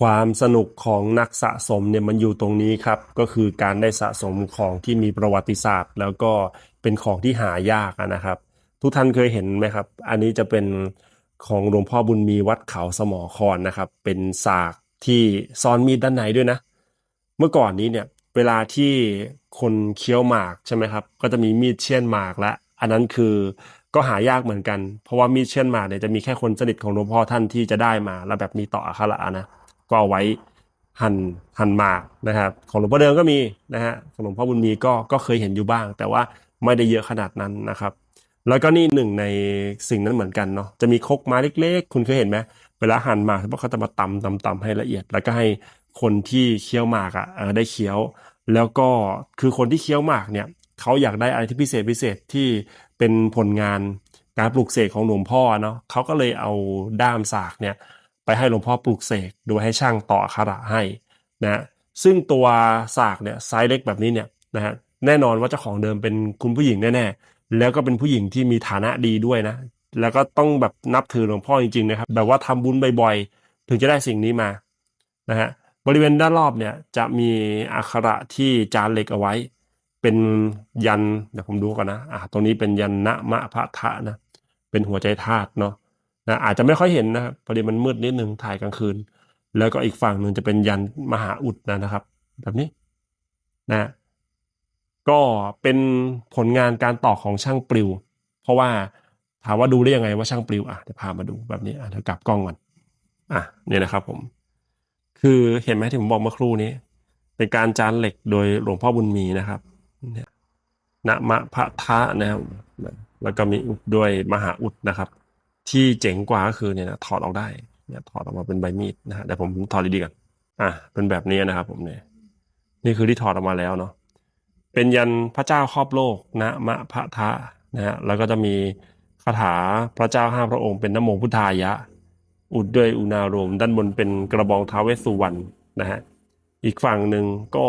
ความสนุกของนักสะสมเนี่ยมันอยู่ตรงนี้ครับ ก็คือการได้สะสมของที่มีประวัติศาสตร์ แล้วก็เป็นของที่หายากนะครับ ทุกท่านเคยเห็นไหมครับ อันนี้จะเป็นของหลวงพ่อบุญมีวัดเขาสมอคอนนะครับ เป็นสากที่ซ่อนมีดด้านในด้วยนะ เมื่อก่อนนี้เนี่ยเวลาที่คนเคี้ยวหมากใช่ไหมครับ ก็จะมีมีดเชี่ยนหมากและอันนั้นคือก็หายากเหมือนกัน เพราะว่ามีดเชี่ยนหมากเนี่ยจะมีแค่คนสนิทของหลวงพ่อท่านที่จะได้มา แล้วแบบมีต่ออักขระนะ ก็เอาไว้หั่นหั่นหมากนะครับ ของหลวงพ่อเดิมก็มีนะฮะของหลวงพ่อบุญมีก็ก็เคยเห็นอยู่บ้าง แต่ว่าไม่ได้เยอะขนาดนั้นนะครับ แล้วก็นี่หนึ่งในสิ่งนั้นเหมือนกันเนาะจะมีคกไม้เล็กๆ คุณเคยเห็นไหมเวลาหั่นหมากเขาจะมาตำตำตำให้ละเอียด แล้วก็ให้คนที่เคี้ยวหมากอะได้เคี้ยว แล้วก็คือคนที่เคี้ยวหมากเนี่ยเขาอยากได้อะไรที่พิเศษพิเศษที่เป็นผลงานการปลูกเสกของหลวงพ่อเนาะเขาก็เลยเอาด้ามสากเนี่ย ไปให้หลวงพ่อปลูกเสกโดยให้ช่างต่ออักขระให้นะซึ่งตัวสากเนี่ยไซส์เล็กแบบนี้เนี่ยนะฮะแน่นอนว่าเจ้าของเดิมเป็นคุณผู้หญิงแน่ๆแล้วก็เป็นผู้หญิงที่มีฐานะดีด้วยนะ แล้วก็ต้องแบบนับถือหลวงพ่อจริงๆนะครับแบบว่าทำบุญบ่อยๆ ถึงจะได้สิ่งนี้มานะฮะบริเวณด้านรอบเนี่ยจะมีอักขระที่จานเหล็กเอาไว้ เป็นยันเดี๋ยวผมดูก่อนนะอ่าตรงนี้เป็นยันนะมะพะทะนะเป็นหัวใจธาตุเนาะ นะอาจจะไม่ค่อยเห็นนะครับพอดีมันมืดนิดนึงถ่ายกลางคืน แล้วก็อีกฝั่งหนึ่งจะเป็นยันมหาอุดนะครับ แบบนี้นะก็เป็นผลงานการต่อของช่างปลิว เพราะว่าถามว่าดูได้ยังไงว่าช่างปลิวอะเดี๋ยวพามาดูแบบนี้อะเดี๋ยวกลับกล้องก่อนอะเนี่ยนะครับผม คือเห็นไหมที่ผมบอกเมื่อครู่นี้ เป็นการจานเหล็กโดยหลวงพ่อบุญมีนะครับเนี่ยนะมะพะทะนะครับแล้วก็มีอุดด้วยมหาอุดนะครับ ที่เจ๋งกว่าก็คือเนี่ยนะถอดออกได้เนี่ยถอดออกมาเป็นใบมีดนะฮะเดี๋ยวผมถอดดีๆกันอะเป็นแบบนี้นะครับ ผมเนี่ย นี่คือที่ถอดออกมาแล้วเนาะเป็นยันพระเจ้าครอบโลกนะมะพระทะนะฮะแล้วก็จะมีคาถาพระเจ้าห้าพระองค์เป็นนโมพุทธายะ อุดด้วยอุณาโรม ด้านบนเป็นกระบองท้าวเวสสุวรรณนะฮะอีกฝั่งหนึ่งก็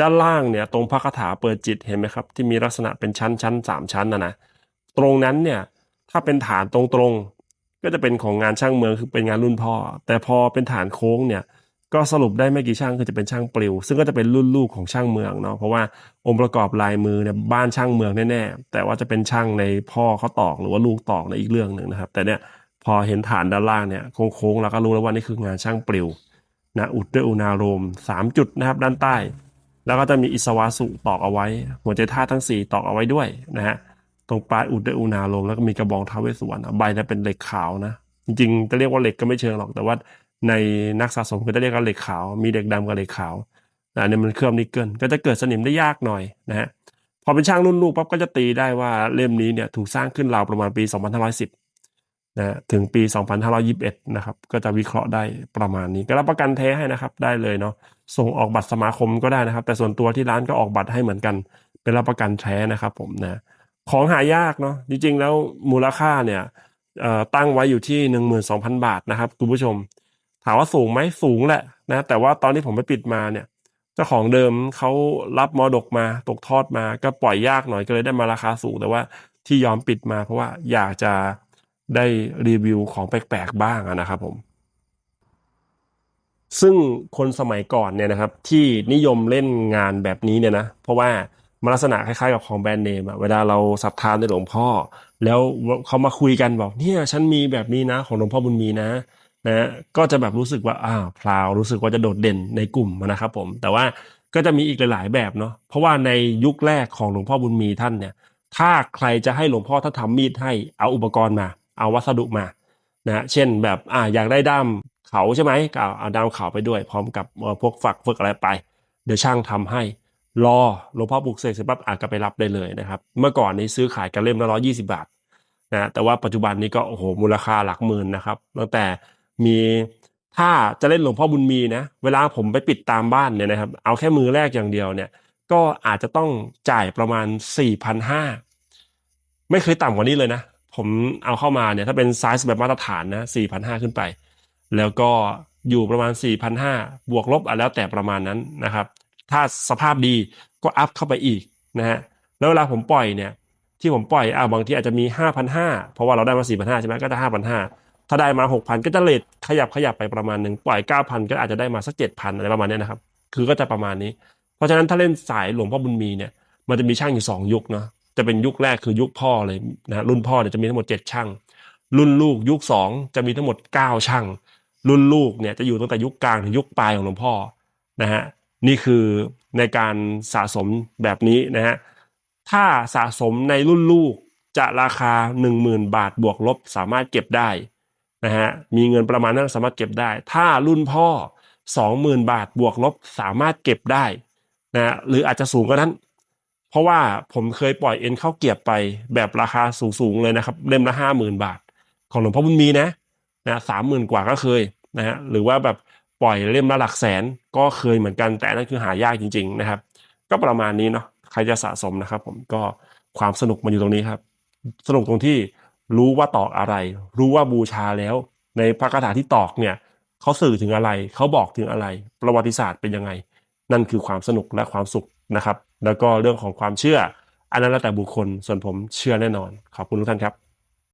ด้านล่างเนี่ย ตรงพระคาถาเปิดจิตเห็นไหมครับ ที่มีลักษณะเป็นชั้นชั้นสามชั้นนะนะตรงนั้นเนี่ย ถ้าเป็นฐานตรงๆ ก็จะเป็นของงานช่างเมืองคือเป็นงานรุ่นพ่อ แต่พอเป็นฐานโค้งเนี่ย ก็สรุปได้ไม่กี่ช่างคือจะเป็นช่างปลิว ซึ่งก็จะเป็นรุ่นลูกของช่างเมืองเนาะเพราะว่าองค์ประกอบลายมือเนี่ยบ้านช่างเมืองแน่ๆแต่ว่าจะเป็นช่างในพ่อเขาตอกหรือว่าลูกตอกในอีกเรื่องหนึ่งนะครับ แต่เนี่ยพอเห็นฐานด้านล่างเนี่ยโค้งๆเราก็รู้แล้วว่านี่คืองานช่างปลิวนะอุดด้วยอุณาโรมสามจุดนะครับด้านใต้ แล้วก็จะมีอิสวาสุตอกเอาไว้ หัวใจท่าทั้งสี่ตอกเอาไว้ด้วยนะฮะ ตรงปลายอุดด้วยอุณาโลมแล้วก็มีกระบองท้าเวสสุวรรณใบนั้นเป็นเหล็กขาวนะ จริงๆ จะเรียกว่าเหล็กก็ไม่เชิงหรอก แต่ว่าในนักสะสมก็จะเรียกว่าเหล็กขาว มีเหล็กดำกับเหล็กขาวนะอันนี้มันเคลือบนิกเกิลก็จะเกิดสนิมได้ยากหน่อยนะฮะพอเป็นช่างรุ่นลูกปั๊บก็จะตีได้ว่าเล่มนี้เนี่ยถูกสร้างขึ้นราวประมาณปี 2510นะถึงปี 2521 นะครับ ก็จะวิเคราะห์ได้ประมาณนี้ ก็รับประกันแท้ให้นะครับ ได้เลยเนาะส่งออกบัตรสมาคมก็ได้นะครับ แต่ส่วนตัวที่ร้านก็ออกบัตรให้เหมือนกัน เป็นรับประกันแท้นะครับผมนะ ของหายากเนาะจริงๆ แล้วมูลค่าเนี่ยตั้งไว้อยู่ที่หนึ่งหมื่นสองพันบาทนะครับคุณผู้ชม ถามว่าสูงไหมสูงแหละนะแต่ว่าตอนที่ผมไปปิดมาเนี่ยเจ้าของเดิมเขารับมอดกมาตกทอดมาก็ปล่อยยากหน่อยก็เลยได้มาราคาสูงแต่ว่าที่ยอมปิดมาเพราะว่าอยากจะได้รีวิวของแปลกๆบ้างนะครับผม ซึ่งคนสมัยก่อนเนี่ยนะครับ ที่นิยมเล่นงานแบบนี้เนี่ยนะ เพราะว่า มันลักษณะคล้ายๆกับของแบรนด์เนมอะเวลาเราศรัทธาในหลวงพ่อ แล้วเขามาคุยกันบอกเนี่ยฉันมีแบบนี้นะของหลวงพ่อบุญมีนะนะก็จะแบบรู้สึกว่าอ้าวพลาวรู้สึกว่าจะโดดเด่นในกลุ่มนะครับผม แต่ว่าก็จะมีอีกหลายๆแบบเนาะเพราะว่าในยุคแรกของหลวงพ่อบุญมีท่านเนี่ย ถ้าใครจะให้หลวงพ่อท่าทำมีดให้เอาอุปกรณ์มา เอาวัสดุมานะเช่นแบบอ่าอยากได้ด้ามเขาใช่ไหมก็เอาด้ามเขาไปด้วย พร้อมกับพวกฝักฝึกอะไรไป เดี๋ยวช่างทำให้ รอหลวงพ่อปลุกเสกเสร็จปั๊บอาจจะไปรับได้เลยนะครับ เมื่อก่อนนี้ซื้อขายกันเล่มละร้อยี่สิบาทนะแต่ว่าปัจจุบันนี้ก็โอ้โหมูลค่าหลักหมื่นนะครับตั้งแต่มีถ้าจะเล่นหลวงพ่อบุญมีนะเวลาผมไปปิดตามบ้านเนี่ยนะครับ เอาแค่มือแรกอย่างเดียวเนี่ย ก็อาจจะต้องจ่ายประมาณสี่พันห้าไม่เคยต่ำกว่านี้เลยนะ ผมเอาเข้ามาเนี่ยถ้าเป็นไซส์แบบมาตรฐานนะสี่พันห้าขึ้นไป แล้วก็อยู่ประมาณสี่พันห้าบวกลบอะแล้วแต่ประมาณนั้นนะครับ ถ้าสภาพดีก็อัพเข้าไปอีกนะฮะแล้วเวลาผมปล่อยเนี่ยที่ผมปล่อยอ่าบางทีอาจจะมี 5,500 เพราะว่าเราได้มา 4,500 ใช่ไหมก็ได้ 5,500 ถ้าได้มาหกพันก็จะเลทขยับขยับไปประมาณหนึ่งปล่อยเก้าพันก็อาจจะได้มาสักเจ็ดพันอะไรประมาณนี้นะครับ คือก็จะประมาณนี้ เพราะฉะนั้นถ้าเล่นสายหลวงพ่อบุญมีเนี่ย มันจะมีช่างอยู่สองยุคเนาะ จะเป็นยุคแรกคือยุคพ่อเลยนะรุ่นพ่อเนี่ยจะมีทั้งหมดเจ็ดช่าง รุ่นลูกยุคสองจะมีทั้งหมดเก้าช่าง รุ่นลูกเนี่ยจะอยู่ตั้งแต่ยุคกลางถึงยุคปลายของหลวงพ่อนะฮะ นี่คือในการสะสมแบบนี้นะฮะถ้าสะสมในรุ่นลูกจะราคา 10,000 บาทบวกลบสามารถเก็บได้นะฮะมีเงินประมาณนั้นสามารถเก็บได้ ถ้ารุ่นพ่อ 20,000 บาทบวกลบสามารถเก็บได้นะฮะหรืออาจจะสูงกว่านั้น เพราะว่าผมเคยปล่อยเอ็นเข้าเกียบไปแบบราคาสูงๆเลยนะครับเล่มละห้าหมื่นบาท ของหลวงพ่อบุญมีนะนะสามหมื่นกว่าก็เคยนะฮะหรือว่าแบบ ปล่อยเล่มละหลักแสนก็เคยเหมือนกัน แต่นั่นคือหายากจริง ๆ นะครับ ก็ประมาณนี้เนาะใครจะสะสมนะครับ ผมก็ความสนุกมันอยู่ตรงนี้ครับ สนุกตรงที่รู้ว่าตอกอะไร รู้ว่าบูชาแล้ว ในพระคาถาที่ตอกเนี่ยเขาสื่อถึงอะไรเขาบอกถึงอะไร ประวัติศาสตร์เป็นยังไง นั่นคือความสนุกและความสุขนะครับ แล้วก็เรื่องของความเชื่อ อันนั้นแล้วแต่บุคคลส่วนผมเชื่อแน่นอน ขอบคุณทุกท่านครับ